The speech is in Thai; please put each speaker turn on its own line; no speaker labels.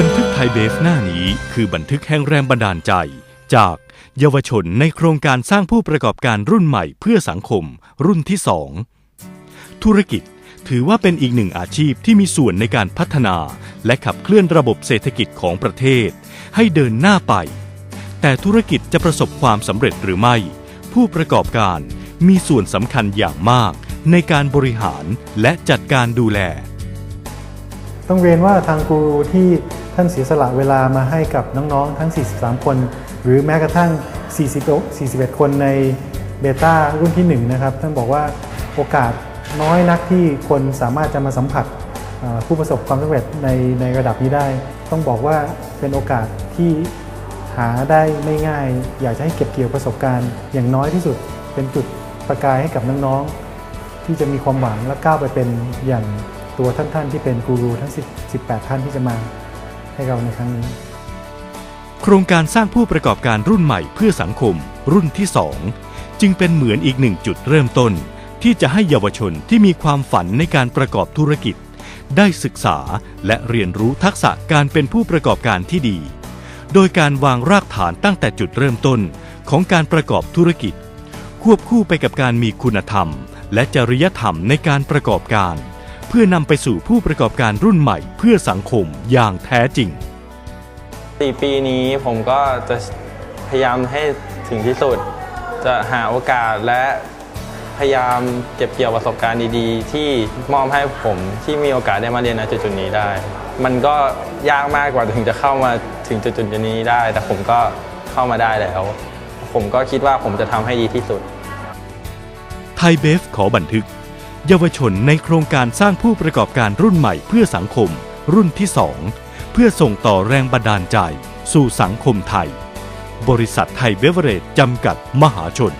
บันทึกไทยเบฟหน้านี้คือบันทึกแห่งแรงบันดาลใจ จากเยาวชนในโครงการสร้างผู้ประกอบการรุ่นใหม่เพื่อสังคม รุ่นที่2ธุรกิจถือว่าเป็นอีกหนึ่งอาชีพที่มีส่วนในการพัฒนา และขับเคลื่อนระบบเศรษฐกิจของประเทศ ให้เดินหน้าไป แต่ธุรกิจจะประสบความสำเร็จหรือไม่ ผู้ประกอบการมีส่วนสำคัญอย่างมาก ในการบริหารและจัดการดูแล
ต้องเรียนว่าทางกูรูที่ ท่านเสียสละเวลามาให้กับน้องๆ ทั้ง 43 คน หรือแม้กระทั่ง 40 41 คนในเบต้ารุ่นที่ 1 นะครับ ท่านบอกว่าโอกาสน้อยนักที่คนสามารถจะมาสัมผัสผู้ประสบความสำเร็จในในระดับนี้ได้ ต้องบอกว่าเป็นโอกาสที่หาได้ไม่ง่าย อยากจะให้เก็บเกี่ยวประสบการณ์ อย่างน้อยที่สุดเป็นจุดประกายให้กับน้องๆ ที่จะมีความหวังและก้าวไปเป็นอย่างตัวท่านๆ ที่เป็นกูรูทั้ง 18 ท่านที่จะมา ให้เราในครั้งนี้
โครงการสร้างผู้ประกอบการรุ่นใหม่เพื่อสังคม รุ่นที่ 2 จึงเป็นเหมือนอีกหนึ่งจุดเริ่มต้น ที่จะให้เยาวชนที่มีความฝันในการประกอบธุรกิจ ได้ศึกษาและเรียนรู้ทักษะการเป็นผู้ประกอบการที่ดี โดยการวางรากฐานตั้งแต่จุดเริ่มต้นของการประกอบธุรกิจ ควบคู่ไปกับการมีคุณธรรม และจริยธรรมในการประกอบการ พื่อนำไปสู่ผู้ประกอบการรุ่นใหม่เพื่อสังคมอย่างแท้จริง
สี่ปีนี้ผมก็จะพยายามให้ถึงที่สุด จะหาโอกาสและพยายามเก็บเกี่ยวประสบการณ์ดีๆ ที่มอบให้ผมที่มีโอกาสได้มาเรียนณจุดๆนี้ได้ มันก็ยากมากกว่าถึงจะเข้ามาถึงจุดๆนี้ได้ แต่ผมก็เข้ามาได้แล้ว ผมก็คิดว่าผมจะทำให้ดีที่สุด
ไทยเบฟขอบันทึก เยาวชนในโครงการสร้างผู้ประกอบการรุ่นใหม่เพื่อสังคม รุ่นที่ 2 เพื่อส่งต่อแรงบันดาลใจ สู่สังคมไทย บริษัทไทยเบเวอเรจจำกัดมหาชน